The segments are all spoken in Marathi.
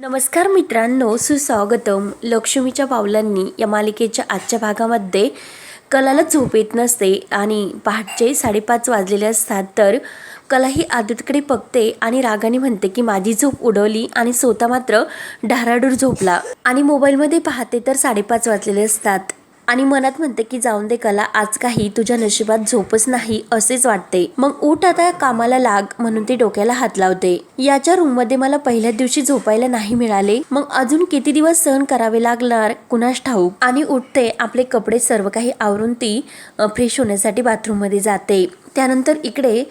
नमस्कार मित्रांनो सुस्वागतम. लक्ष्मीच्या पावलांनी या मालिकेच्या आजच्या भागामध्ये कलाला झोप येत नसते आणि पहाटचे साडेपाच वाजलेले असतात तर कला ही आदित्यकडे बघते आणि रागाने म्हणते की माझी झोप उडवली आणि स्वतः मात्र ढाराडूर झोपला. आणि मोबाईलमध्ये पाहते तर साडेपाच वाजलेले असतात. आणि मनात म्हणते की जाऊन दे कला आज काही तुझ्या नशिबात झोपच नाही असेच वाटते. मग उठ आता कामाला लाग म्हणून ती डोक्याला हात लावते. याच्या रूममध्ये मला पहिल्या दिवशी झोपायला नाही मिळाले. मग अजून किती दिवस सहन करावे लागणार? कुणास ठाऊक? आणि उठते आपले कपडे सर्व काही आवरून ती फ्रेश होण्यासाठी बाथरूममध्ये जाते. त्यानंतर इकडे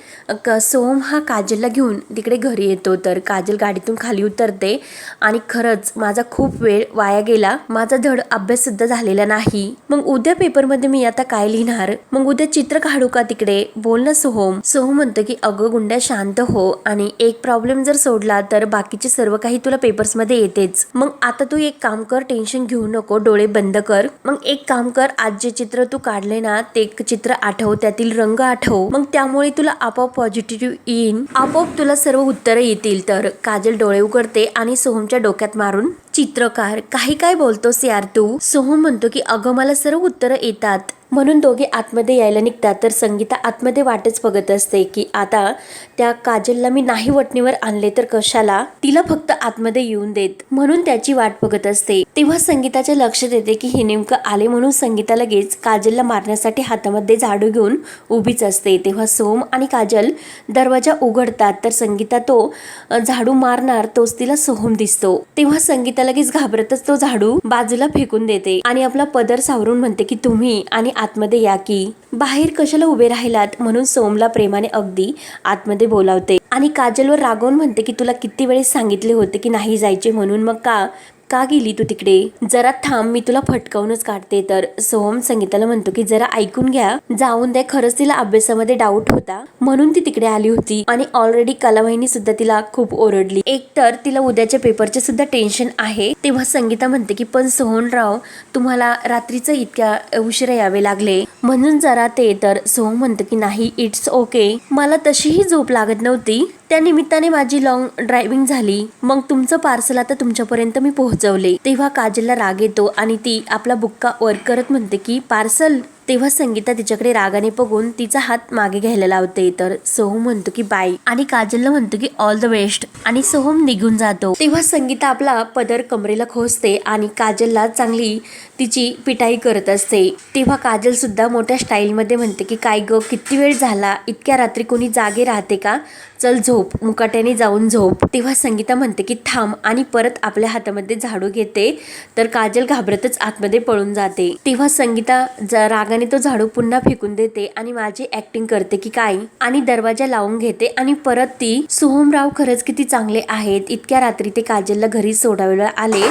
क सोम हा काजलला घेऊन तिकडे घरी येतो. तर काजल गाडीतून खाली उतरते आणि खरंच माझा खूप वेळ वाया गेला. माझा धड अभ्याससुद्धा झालेला नाही. मग उद्या पेपरमध्ये मी आता काय लिहिणार? मग उद्या चित्र काढू का तिकडे? बोल ना सोहम. सोहम म्हणतो की अगं गुंड्या शांत हो. आणि एक प्रॉब्लेम जर सोडला तर बाकीचे सर्व काही तुला पेपर्समध्ये येतेच. मग आता तू एक काम कर टेन्शन घेऊ नको डोळे बंद कर. मग एक काम कर आज जे चित्र तू काढले ना ते चित्र आठव. त्यातील रंग आठव. मग त्यामुळे तुला आपोआप पॉझिटिव्ह येईन. आपोआप तुला सर्व उत्तरं येतील. तर काजल डोळे उघडते आणि सोहमच्या डोक्यात मारून चित्रकार काही काय बोलतोस यार तू? सोहम म्हणतो की अगं मला सर्व उत्तरं येतात. म्हणून दोघे आतमध्ये यायला निघतात. तर संगीता आतमध्ये वाटच बघत असते की आता त्या काजलला मी नाही वटणीवर आणले तर कशाला? तिला फक्त आतमध्ये येऊन देत. म्हणून त्याची वाट बघत असते. तेव्हा संगीताच्या लक्षात येते की हे नेमकं आले म्हणून संगीता लगेच काजलला मारण्यासाठी हातामध्ये झाडू घेऊन उभीच असते. तेव्हा सोम आणि काजल दरवाजा उघडतात तर संगीता तो झाडू मारणार तोच तिला सोहम दिसतो. तेव्हा संगीताला लगेच घाबरतच तो झाडू बाजूला फेकून देते आणि आपला पदर सावरून म्हणते की तुम्ही आणि आतमध्ये या की. बाहेर कशाला उभे राहिलात म्हणून सोमला प्रेमाने अगदी आतमध्ये बोलावते. आणि काजलवर रागवून म्हणते की तुला किती वेळेस सांगितले होते की नाही जायचे म्हणून मग का? का गेली तू तिकडे? जरा थांब मी तुला फटकावूनच काढते. तर सोहम संगीताला म्हणतो की जरा ऐकून घ्या. जाऊन द्या खरंच तिला अभ्यासामध्ये डाऊट होता. म्हणून ती तिकडे आली होती. आणि ऑलरेडी कलावाहिनी सुद्धा तिला खूप ओरडली. एक तर तिला उद्याच्या पेपरचे सुद्धा टेन्शन आहे. तेव्हा संगीता म्हणते की पण सोहनराव तुम्हाला रात्रीचं इतक्या उशिरा यावे लागले. म्हणून जरा ते तर सोहम म्हणतो की नाही इट्स ओके मला तशीही झोप लागत नव्हती. त्या निमित्ताने माझी लॉंग ड्रायव्हिंग झाली. मग तुमचं पार्सल आता तुमच्यापर्यंत मी पोहोचवले तेव्हा काजलला राग येतो आणि ती आपला बुक्का वर करत म्हणते की पार्सल तेव्हा संगीता तिच्याकडे रागाने बघून तिचा हात मागे घ्यायला लावते. तर सोहम म्हणतो की बाय आणि काजलला म्हणतो की ऑल द बेस्ट आणि सोहम निघून जातो. तेव्हा संगीता आपला पदर कमरेला खोसते आणि काजलला चांगली तिची पिटाई करत असते. तेव्हा काजल सुद्धा मोठ्या स्टाईलमध्ये म्हणते की काय ग किती वेळ झाला? इतक्या रात्री कोणी जागे राहते का? चल झोप मुकाट्याने जाऊन झोप. तेव्हा संगीता म्हणते की थांब. आणि परत आपल्या हातामध्ये झाडू घेते. तर काजल घाबरतच आतमध्ये पळून जाते. तेव्हा संगीता ज- वेगाने तो झाडू पुन्हा फेकून देते आणि माझी ऍक्टिंग करते की काय? आणि दरवाजा लावून घेते आणि परत ती सोहमराव खरंच किती चांगले आहेत. इतक्या रात्री ते काजलला घरी सोडायला आले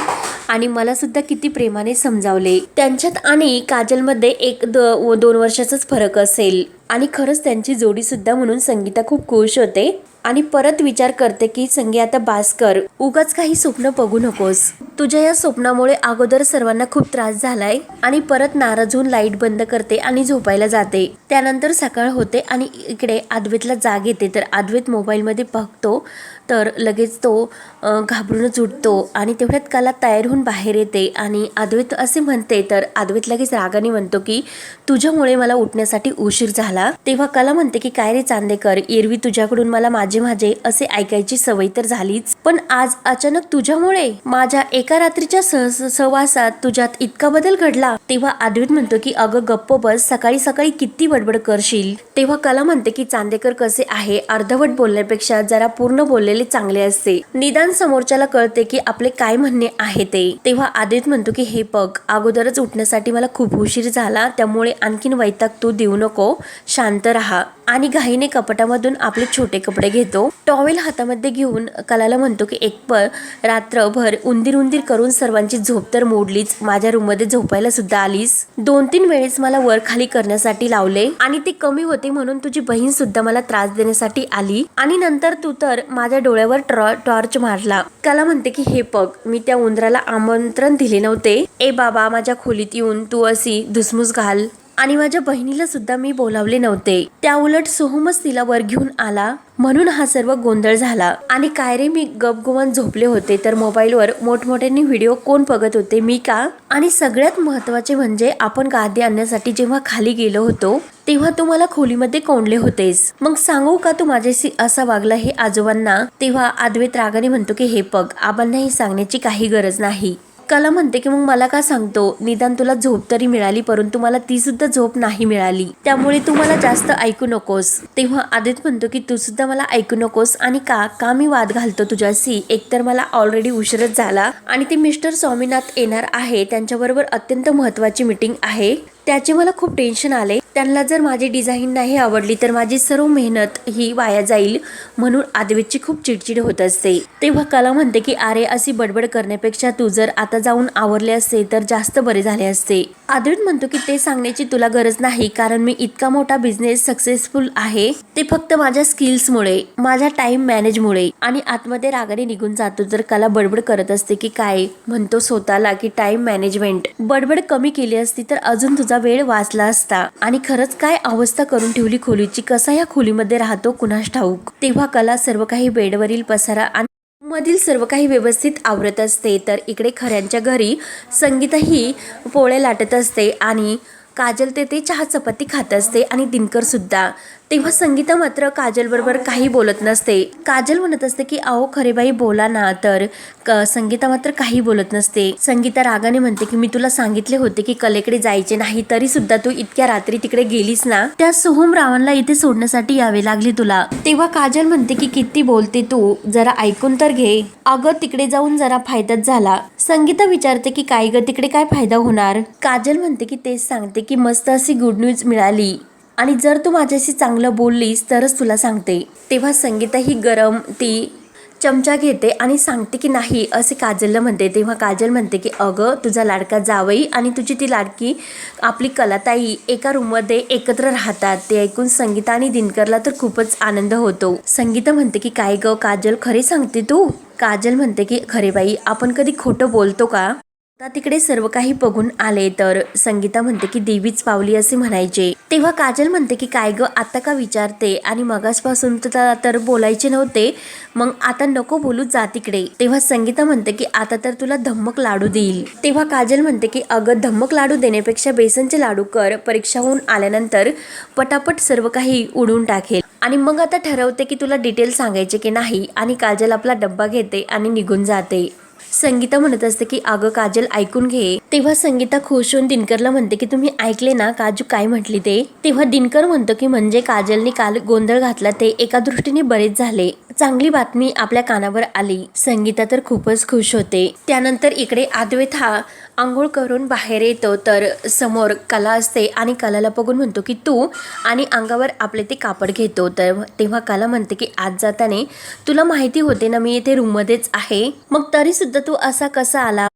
आणि मला सुद्धा किती प्रेमाने समजावले. त्यांच्यात आणि काजलमध्ये एक द- दोन वर्षाचाच फरक असेल. आणि खरंच त्यांची जोडी सुद्धा म्हणून संगीता खूप खुश होते. आणि परत विचार करते की संगी आता बास कर. उगाच काही स्वप्न बघू नकोस. तुझ्या या स्वप्नामुळे अगोदर सर्वांना खूप त्रास झालाय आणि परत नाराज होऊन लाइट बंद करते आणि झोपायला जाते. त्यानंतर सकाळ होते आणि इकडे अद्वैतला जाग येते. तर अद्वैत मोबाईलमध्ये बघतो. तर लगेच तो घाबरूनच उठतो आणि तेवढ्यात कला तयार होऊन बाहेर येते आणि अद्वैत असे म्हणते तर अद्वैत लगेच रागाने म्हणतो की तुझ्यामुळे मला उठण्यासाठी उशीर झाला. तेव्हा कला म्हणते की काय रे चांदेकर एरवी तुझ्याकडून मला माझे माझे असे ऐकायची सवय तर झालीच. पण आज अचानक तुझ्यामुळे माझ्या एका रात्रीच्या सह- सहवासात तुझ्यात इतका बदल घडला. तेव्हा अद्वैत म्हणतो की अगं गप्प बस सकाळी सकाळी किती बडबड करशील? तेव्हा कला म्हणते की चांदेकर कसे आहे? अर्धवट बोलण्यापेक्षा जरा पूर्ण बोललेले चांगले असते. निदान समोरच्याला कळते की आपले काय म्हणणे आहे ते. तेव्हा आदित म्हणतो की हे बघ अगोदरच उठण्यासाठी मला खूप उशीर झाला. त्यामुळे आणखीन वैताग तू देऊ नको. शांत राहा. आणि घाईने कपाटामधून आपले छोटे कपडे घेतो. टॉवेल हातामध्ये घेऊन कलाला म्हणतो की एक पर रात्रभर उंदीर उंदीर करून सर्वांची झोप तर मोडलीच. माझ्या रूममध्ये झोपायला सुद्धा आलीस? दोन तीन वेळेस मला वर खाली करण्यासाठी लावले आणि ते कमी होते म्हणून तुझी बहीण सुद्धा मला त्रास देण्यासाठी आली आणि नंतर तू तर माझ्या डोळ्यावर ट्रॉ- टॉर्च मारला. कला म्हणते की हे पग मी त्या उंदराला आमंत्रण दिले नव्हते. ए बाबा माझ्या खोलीत येऊन तू अशी धुसमुस घाल. आणि माझ्या बहिणीला सुद्धा मी बोलावले नव्हते. त्या उलट सोहमच तिला वर घेऊन आला. म्हणून हा सर्व गोंधळ झाला. आणि काय रे मी गपगुमान झोपले होते तर मोबाईलवर मोठमोठ्यांनी व्हिडिओ कोण बघत होते मी का? आणि सगळ्यात महत्त्वाचे म्हणजे आपण गादी आणण्यासाठी जेव्हा खाली गेलो होतो तेव्हा तू मला खोलीमध्ये कोंडले होतेस. मग सांगू का तू माझ्याशी असा वागला हे आजोबांना? तेव्हा आदवेत रागाने म्हणतो की हे पग आबांना हे सांगण्याची काही गरज नाही. कला म्हणते की मग मला का सांगतो? निदान तुला झोप तरी मिळाली परंतु मला ती सुद्धा झोप नाही मिळाली. त्यामुळे तू मला जास्त ऐकू नकोस. तेव्हा आदित म्हणतो की तू सुद्धा मला ऐकू नकोस आणि का? का मी वाद घालतो तुझ्याशी? एकतर मला ऑलरेडी उशीरच झाला आणि ते मिस्टर स्वामीनाथ येणार आहे. त्यांच्याबरोबर अत्यंत महत्वाची मीटिंग आहे. त्याचे मला खूप टेन्शन आले. त्यांना जर माझी डिझाईन नाही आवडली तर माझी सर्व मेहनत ही वाया जाईल म्हणून आद्वेतची खूप चिडचिड होत असते. तेव्हा कला म्हणते की अरे अशी बडबड करण्यापेक्षा तू जर आता जाऊन आवरले असते तर जास्त बरे झाले असते. आद्वैत म्हणतो की ते सांगण्याची तुला गरज नाही कारण मी इतका मोठा बिझनेस सक्सेसफुल आहे. ते फक्त माझ्या स्किल्समुळे माझ्या टाइम मॅनेजमुळे आणि आतमध्ये रागाने निघून जातो जर कला बडबड करत असते की काय? म्हणतो स्वतःला की टाइम मॅनेजमेंट बडबड कमी केली असती तर अजून तुझा वेळ वाचला असता आणि खरंच काय अवस्था करून ठेवली खोलीची? कसा या खोलीमध्ये राहतो कुणास ठाऊक? तेव्हा कला सर्व काही बेडवरील पसारा आणि मधील सर्व काही व्यवस्थित आवरत असते. तर इकडे खऱ्यांच्या घरी संगीता ही पोळे लाटत असते आणि काजल ते ते चहा चपाती खात असते आणि दिनकर सुद्धा तेव्हा संगीता मात्र काजल बरोबर काही बोलत नसते. काजल म्हणत असते की अहो खरे बाई बोला ना. तर क- संगीता मात्र काही बोलत नसते. संगीता रागाने म्हणते की मी तुला सांगितले होते की कलेकडे जायचे नाही तरी सुद्धा तू इतक्या रात्री तिकडे गेलीस ना? त्या सोहम रावांना इथे सोडण्यासाठी यावे लागले तुला. तेव्हा काजल म्हणते की किती बोलते तू? जरा ऐकून तर घे. अगं तिकडे जाऊन जरा फायदाच झाला. संगीता विचारते की काय ग तिकडे काय फायदा होणार? काजल म्हणते की तेच सांगते की मस्त अशी गुड न्यूज मिळाली. आणि जर तू माझ्याशी चांगलं बोललीस तरच तुला सांगते. तेव्हा संगीता ही गरम ती चमचा घेते आणि सांगते की नाही असे काजलला म्हणते. तेव्हा काजल म्हणते की अगं तुझा लाडका जावई आणि तुझी ती लाडकी आपली कलाताई एका रूममध्ये एकत्र राहतात. ते ऐकून संगीता आणि दिनकरला तर खूपच आनंद होतो. संगीता म्हणते की काय ग काजल खरे सांगते तू? काजल म्हणते की खरे बाई आपण कधी खोटं बोलतो का? आता तिकडे सर्व काही बघून आले तर संगीता म्हणते की देवीच पावली असे म्हणायचे. तेव्हा काजल म्हणते की काय ग आता का विचारते? आणि मगासपासून तर बोलायचे नव्हते. मग आता नको बोलू जा तिकडे. तेव्हा संगीता म्हणते की आता तर तुला धम्मक लाडू देईल. तेव्हा काजल म्हणते की अगं धम्मक लाडू देण्यापेक्षा बेसनचे लाडू कर. परीक्षा होऊन आल्यानंतर पटापट सर्व काही उडून टाकेल. आणि मग आता ठरवते की तुला डिटेल सांगायचे की नाही? आणि काजल आपला डब्बा घेते आणि निघून जाते. संगीता म्हणत असते की अगं काजल ऐकून घे. तेव्हा संगीता खुश होऊन दिनकरला म्हणते की तुम्ही ऐकले ना काजू काय म्हटली ते? तेव्हा दिनकर म्हणतो की म्हणजे काजलने काल गोंधळ घातला. ते एका दृष्टीने बरेच झाले. चांगली बातमी आपल्या कानावर आली. संगीता तर खूपच खुश होते. त्यानंतर इकडे आद्वैत हा आंघोळ करून बाहेर येतो. तर समोर कला असते आणि कलाला बघून म्हणतो की तू आणि अंगावर आपले ते कापड घेतो. तर तेव्हा कला म्हणते की आज जाताने तुला माहिती होते ना मी इथे रूममध्येच आहे. मग तरीसुद्धा तू असा कसा आला?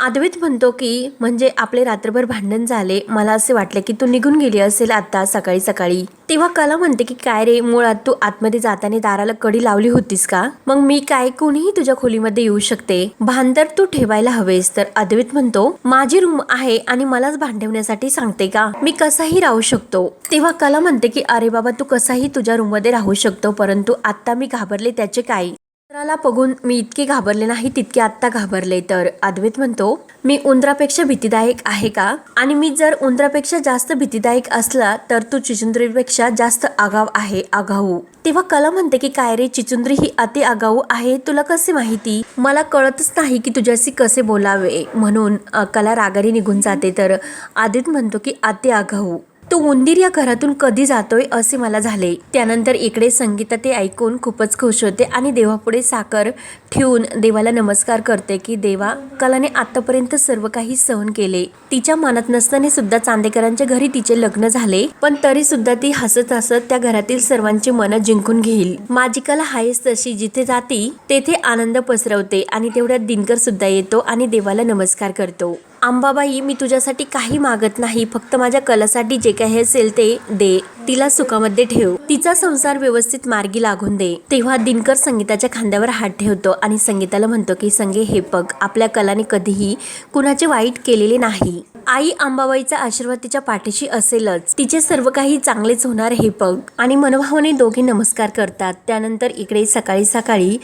अद्वैत म्हणतो की म्हणजे आपले रात्रभर भांडण झाले मला असे वाटले की तू निघून गेली असेल आता सकाळी सकाळी. तेव्हा कला म्हणते की काय रे मुळात तू आतमध्ये जाताना दाराला कडी लावली होतीस का? मग मी काय कोणीही तुझ्या खोलीमध्ये येऊ शकते? भांडर तू ठेवायला हवेस. तर अद्वैत म्हणतो माझी रूम आहे आणि मलाच भांडवण्यासाठी सांगते का? मी कसाही राहू शकतो. तेव्हा कला म्हणते की अरे बाबा तू कसाही तुझ्या रूममध्ये राहू शकतो परंतु आता मी घाबरले त्याचे काय? उंदराला बघून मी इतके घाबरले नाही तितके आत्ता घाबरले. तर अद्वैत म्हणतो मी उंदरापेक्षा भीतीदायक आहे का? आणि मी जर उंदरापेक्षा जास्त भीतीदायक असला तर तू चिचुंद्रीपेक्षा जास्त आगाव आहे आगाऊ. तेव्हा कला म्हणते की काय रे चिचुंद्री ही अति आगाऊ आहे तुला कसे माहिती? मला कळतच नाही की तुझ्याशी कसे बोलावे. म्हणून कला रागारी निघून जाते. तर आदित म्हणतो की अति आगाऊ. तो उंदीर या घरातून कधी जातोय असे मला झाले. त्यानंतर इकडे संगीता ते ऐकून खूपच खुश होते आणि देवापुढे साखर ठेवून देवाला नमस्कार करते की देवा कलाने आतापर्यंत सर्व काही सहन केले. तिच्या मनात नसताना सुद्धा चांदेकरांच्या घरी तिचे लग्न झाले पण तरी सुद्धा ती हसत हसत त्या घरातील सर्वांची मन जिंकून घेईल. माझी कला हायस तशी जिथे जाती तेथे आनंद पसरवते आणि तेवढ्यात दिनकर सुद्धा येतो आणि देवाला नमस्कार करतो. आंबाबाई मी तुझ्यासाठी काही मागत नाही. फक्त माझ्या कलासाठी जे काही असेल ते दे. तिला सुखामध्ये ठेव. तिचा संसार व्यवस्थित मार्गी लागून दे. तेव्हा दिनकर संगीताच्या खांद्यावर हात ठेवतो आणि संगीताला म्हणतो की संगे हे पग आपल्या कलाने कधीही कुणाचे वाईट केलेले नाही. आई अंबाबाईचा आशीर्वाद तिच्या पाठीशी असेलच. तिचे सर्व काही चांगलेच होणार हे बघ आणि मनोभावाने दोघे नमस्कार करतात. त्यानंतर इकडे सकाळी सकाळी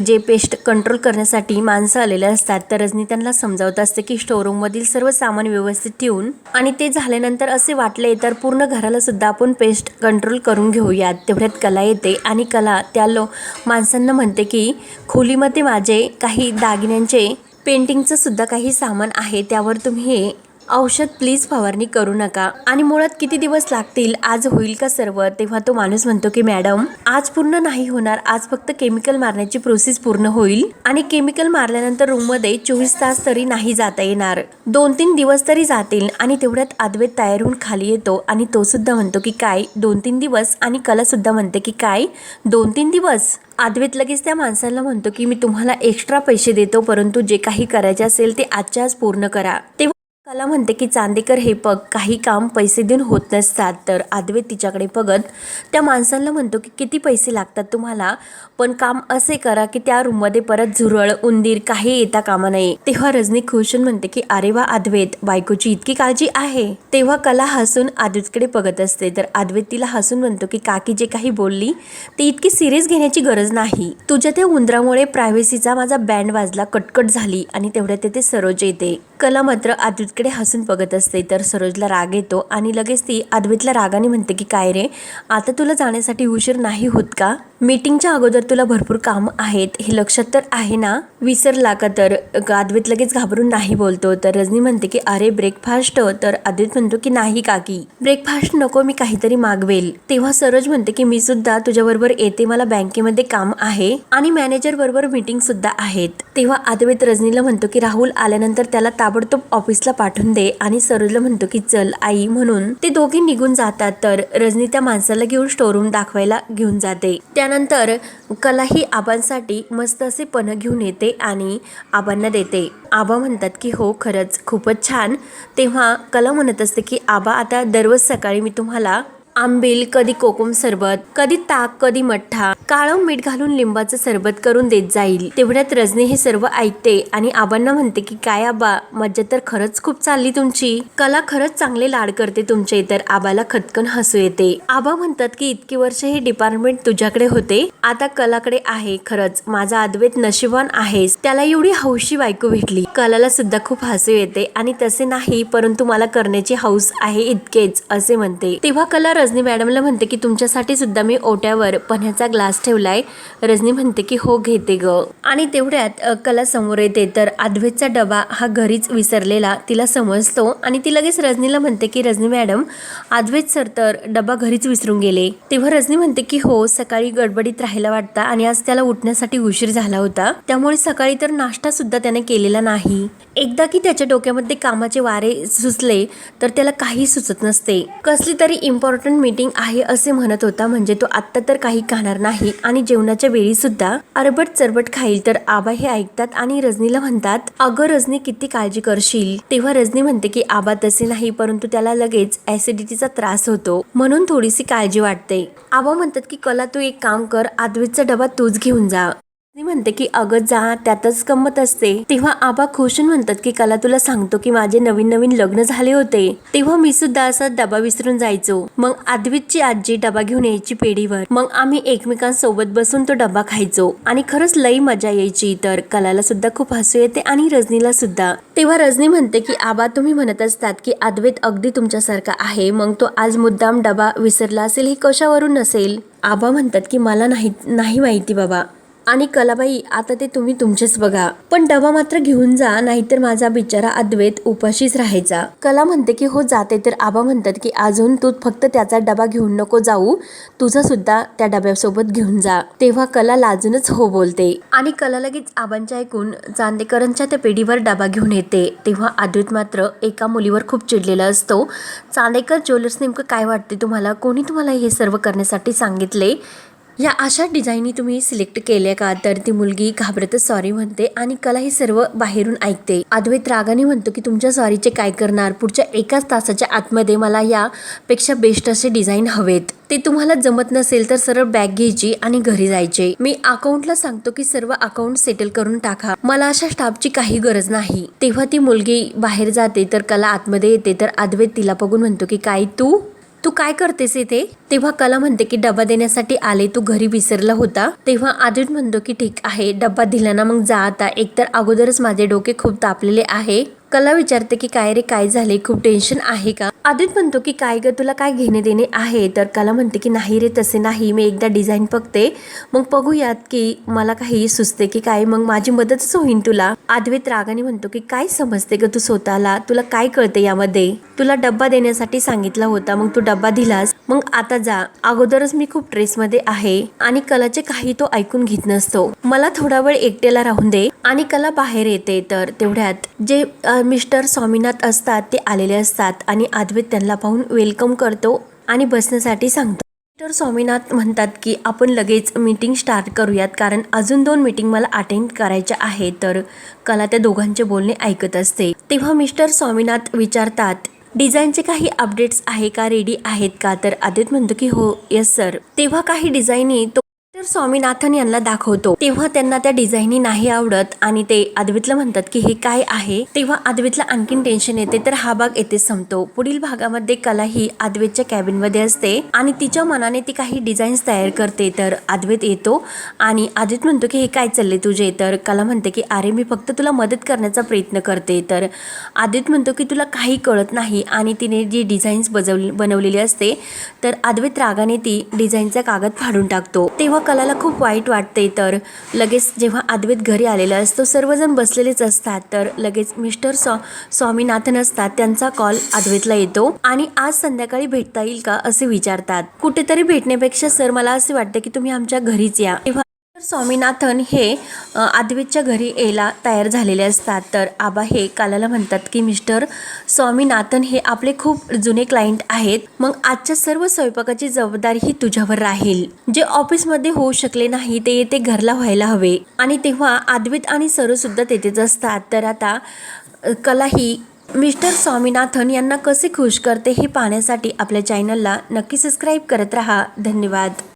जे पेस्ट कंट्रोल करण्यासाठी माणसं आलेले असतात तर रजनी त्यांना समजावत असते की स्टोरूममधील सर्व सामान व्यवस्थित ठेवून आणि ते झाल्यानंतर असे वाटले तर पूर्ण घराला सुद्धा आपण पेस्ट कंट्रोल करून घेऊयात. तेवढ्यात कला येते आणि कला त्या लो माणसांना म्हणते की खोलीमध्ये माझे काही दागिन्यांचे पेंटिंगचं सुद्धा काही सामान आहे त्यावर तुम्ही औषध प्लीज फवारणी करू नका. आणि मुळात किती दिवस लागतील? आज होईल का सर्व? तेव्हा तो माणूस म्हणतो की मॅडम आज पूर्ण नाही होणार. आज फक्त केमिकल मारण्याची प्रोसेस पूर्ण होईल. आणि केमिकल मारल्यानंतर रूममध्ये चोवीस तास तरी नाही जाता येणार. दोन तीन दिवस तरी जातील आणि तेवढ्यात अद्वैत तयार होऊन खाली येतो. आणि तो सुद्धा म्हणतो की काय? दोन तीन दिवस? आणि कला सुद्धा म्हणते की काय? दोन तीन दिवस? अद्वैत लगेच त्या माणसाला म्हणतो की मी तुम्हाला एक्स्ट्रा पैसे देतो परंतु जे काही करायचे असेल ते आजच्या आज पूर्ण करा. तेव्हा कला म्हणते की चांदेकर हे पग काही काम पैसे देऊन होत नसतात. तर आदवे तिच्याकडे बघत त्या माणसांना म्हणतो की किती पैसे लागतात तुम्हाला? पण काम असे करा की त्या रूममध्ये परत झुरळ उंदीर काही येता कामा नये. तेव्हा रजनी खुशन म्हणते की अरे वा आदवेत बायकोची इतकी काळजी आहे. तेव्हा कला हसून आदवेतकडे बघत असते. तर आदवेत तिला हसून म्हणतो की काकी जे काही बोलली ते इतकी सिरियस घेण्याची गरज नाही. तुझ्या त्या उंदरामुळे प्रायव्हसीचा माझा बँड वाजला कटकट झाली आणि तेवढ्यात तेथे सरोज येते. कला मात्र इकडे हसून बघत असते. तर सरोजला राग येतो आणि लगेच ती अद्वैतला रागाने म्हणते की काय रे? आता तुला जाण्यासाठी उशीर नाही होत का? मीटिंगच्या अगोदर तुला भरपूर काम आहेत हे लक्षात तर आहे ना? विसरला का तर? अद्वैत लगेच घाबरून नाही बोलतो. तर रजनी म्हणते की अरे ब्रेकफास्ट तर अद्वैत म्हणतो की नाही काकी. ब्रेकफास्ट नको मी काहीतरी मागवेल. तेव्हा सरोज म्हणते की मी सुद्धा तुझ्याबरोबर येते मला बँकेमध्ये काम आहे आणि मॅनेजर बरोबर मीटिंग सुद्धा आहेत. तेव्हा अद्वैत रजनीला म्हणतो की राहुल आल्यानंतर त्याला ताबडतोब ऑफिसला पाठवून दे आणि सरोजला म्हणतो की चल आई म्हणून. ते दोघे निघून जातात तर रजनी त्या माणसाला घेऊन स्टोरूम दाखवायला घेऊन जाते. त्या त्यानंतर कला ही आबांसाठी मस्त असे पण घेऊन येते आणि आबांना देते. आबा म्हणतात की हो खरंच खूपच छान. तेव्हा कला म्हणत असते की आबा आता दररोज सकाळी मी तुम्हाला आंबील कधी कोकम सरबत कधी ताक कधी मठ्ठा काळं मीठ घालून लिंबाचं सरबत करून देत जाईल. तेवढ्यात रजनी हे सर्व ऐकते आणि आबांना म्हणते की काय आबा मज्जा तर खरंच खूप चालली तुमची. कला खरंच चांगले लाड करते तुमचे. तर आबाला खतकन हसू येते. आबा म्हणतात की इतकी वर्ष हे डिपार्टमेंट तुझ्याकडे होते. आता कलाकडे आहे खरंच. माझा अद्वैत नशिबान आहेस. त्याला एवढी हौशी बायको भेटली. कलाला सुद्धा खूप हसू येते आणि तसे नाही परंतु मला करण्याची हौस आहे इतकेच असे म्हणते. तेव्हा कला रजनी मॅडमला म्हणते की तुमच्यासाठी सुद्धा मी ओट्यावर पण्याचा ग्लास ठेवलाय. रजनी म्हणते की हो घेते ग. आणि तेवढ्यात कला समोर येते. तर अद्वैतचा डबा हा घरीच विसरलेला तिला समजतो आणि ती लगेच रजनीला म्हणते की रजनी मॅडम अद्वैत सर तर डबा घरीच विसरून गेले. तेव्हा रजनी म्हणते की हो सकाळी गडबडीत राहायला वाटतं आणि आज त्याला उठण्यासाठी उशीर झाला होता. त्यामुळे सकाळी तर नाश्ता सुद्धा त्याने केलेला नाही. एकदा की त्याच्या डोक्यामध्ये कामाचे वारे सुचले तर त्याला काही सुचत नसते. कसली तरी इम्पॉर्टंट मीटिंग आहे असे म्हणत होता म्हणजे तो आत्ता तर काही खाणार नाही आणि जेवणाच्या वेळी सुद्धा अरबट चरबट खाईल. तर आबा हे ऐकतात आणि रजनीला म्हणतात अगं रजनी किती काळजी करशील? तेव्हा रजनी म्हणते की आबा तसे नाही परंतु त्याला लगेच ऍसिडिटीचा त्रास होतो म्हणून थोडीशी काळजी वाटते. आबा म्हणतात की कला तू एक काम कर आदवीचा डबा तूच घेऊन जा. ती म्हणते की अगं जा त्यातच गंमत असते. तेव्हा आबा खुशून म्हणतात की कला तुला सांगतो की माझे नवीन नवीन लग्न झाले होते. तेव्हा मी सुद्धा असा डबा विसरून जायचो. मग आदवीची आजी डबा घेऊन यायची पेढीवर. मग आम्ही एकमेकांसोबत बसून तो डबा खायचो. आणि खरंच लई मजा यायची तर कलाला सुद्धा खूप हसू येते आणि रजनीला सुद्धा. तेव्हा रजनी म्हणते की आबा तुम्ही म्हणत असतात की अद्वैत अगदी तुमच्यासारखा आहे. मग तो आज मुद्दाम डबा विसरला असेल हे कशावरून नसेल? आबा म्हणतात की मला नाही नाही माहिती बाबा. आणि कलाबाई आता ते तुम्ही तुमचेच बघा. पण डबा मात्र घेऊन जा नाहीतर माझा बिचारा अद्वैत उपाशीच राहायचा. कला म्हणते की हो जाते. तर आबा म्हणतात की अजून तू फक्त त्याचा डबा घेऊन नको जाऊ. तुझा सुद्धा त्या डब्यासोबत घेऊन जा. तेव्हा कला लाजूनच हो बोलते. आणि कला लगेच आबांच्या ऐकून चांदेकरांच्या त्या पेढीवर डबा घेऊन येते. तेव्हा अद्वैत मात्र एका मुलीवर खूप चिडलेला असतो. चांदेकर ज्वेलर्स नेमकं काय वाटते तुम्हाला? कोणी तुम्हाला हे सर्व करण्यासाठी सांगितले? या अशा डिझाईनी तुम्ही सिलेक्ट केल्या का? तर ती मुलगी घाबरतच सॉरी म्हणते आणि कला ही सर्व बाहेरून ऐकते. अद्वैत रागाने म्हणतो की तुमच्या सॉरीचे काय करणार? पुढच्या एकाच तासाच्या आतमध्ये मला यापेक्षा बेस्ट असे डिझाईन हवेत. ते तुम्हाला जमत नसेल तर सरळ बॅग घ्यायची आणि घरी जायचे. मी अकाउंटला सांगतो की सर्व अकाउंट सेटल करून टाका. मला अशा स्टाफची काही गरज नाही. तेव्हा ती मुलगी बाहेर जाते तर कला आतमध्ये येते. तर अद्वैत तिला बघून म्हणतो की काय तू? तू काय करतेस इथे? तेव्हा कला म्हणते की डबा देण्यासाठी आले तू घरी विसरला होता. तेव्हा आदित म्हणतो की ठीक आहे डब्बा दिला ना मग जा आता. एकतर अगोदरच माझे डोके खूप तापलेले आहे. कला विचारते की काय रे काय झाले खूप टेन्शन आहे का? आदित म्हणतो की काय ग तुला काय घेणे देणे आहे? तर कला म्हणते की नाही रे तसे नाही. मी एकदा डिझाईन बघते. मग बघूयात की मला काही सुचते की काय? मग माझी मदतच होईन तुला. आदवेत रागाने म्हणतो की काय समजते ग तू स्वतःला? तुला काय कळते यामध्ये? तुला डब्बा देण्यासाठी सांगितला होता. मग तू डब्बा दिलास. मग आता जा. अगोदरच मी खूप ट्रेसमध्ये आहे आणि कलाचे काही तो ऐकून घेत नसतो. मला थोडा वेळ एकट्याला राहून दे आणि कला बाहेर येते. तर तेवढ्यात जे मिस्टर स्वामीनाथ असतात ते आलेले असतात आणि अद्वैत त्यांना पाहून वेलकम करतो आणि बसण्यासाठी सांगतो. मिस्टर स्वामीनाथ म्हणतात की आपण लगेच मीटिंग स्टार्ट करूयात कारण अजून दोन मीटिंग मला अटेंड करायच्या आहेत. तर कला त्या दोघांचे बोलणे ऐकत असते. तेव्हा मिस्टर स्वामीनाथ विचारतात डिझाईनचे काही अपडेट्स आहे का? रेडी आहेत का? तर आदित म्हणतो की हो येस सर तेव्हा काही डिझाईनी तो तर स्वामीनाथन यांना दाखवतो. तेव्हा त्यांना त्या डिझाईनी नाही आवडत आणि ते अद्वितला म्हणतात की हे काय आहे? तेव्हा अद्वितला आणखीन टेन्शन येते तर हा भाग येथे संपतो. पुढील भागामध्ये कला ही अद्वैतच्या कॅबिनमध्ये असते आणि तिच्या मनाने ती काही डिझाईन्स तयार करते तर अद्वैत येतो. आणि अद्वैत म्हणतो की हे काय चालले तुझे? तर कला म्हणते की अरे मी फक्त तुला मदत करण्याचा प्रयत्न करते. तर अद्वैत म्हणतो की तुला काही कळत नाही. आणि तिने जी डिझाईन्स बजवली बनवलेली असते तर अद्वैत रागाने ती डिझाईनचा कागद फाडून टाकतो. तेव्हा कलाला खूप वाईट वाटते तर. लगेच जेव्हा अद्वैत घरी आलेला असतो सर्वजण बसलेलेच असतात. तर लगेच मिस्टर सॉ स्वामीनाथन असतात त्यांचा कॉल अद्वैतला येतो आणि आज संध्याकाळी भेटता येईल का असे विचारतात. कुठेतरी भेटण्यापेक्षा सर मला असे वाटते की तुम्ही आमच्या घरीच या. तेव्हा तर स्वामीनाथन हे आदवेच्या घरी यायला तयार झालेले असतात. तर आबा हे कालाला म्हणतात की मिस्टर स्वामीनाथन हे आपले खूप जुने क्लायंट आहेत. मग आजच्या सर्व स्वयंपाकाची जबाबदारी ही तुझ्यावर राहील. जे ऑफिसमध्ये होऊ शकले नाही ते येते घरला व्हायला हवे. आणि तेव्हा आदवित आणि सरू सुद्धा तेथेच असतात. तर आता कला ही मिस्टर स्वामीनाथन यांना कसे खुश करते हे पाहण्यासाठी आपल्या चॅनलला नक्की सबस्क्राईब करत राहा. धन्यवाद.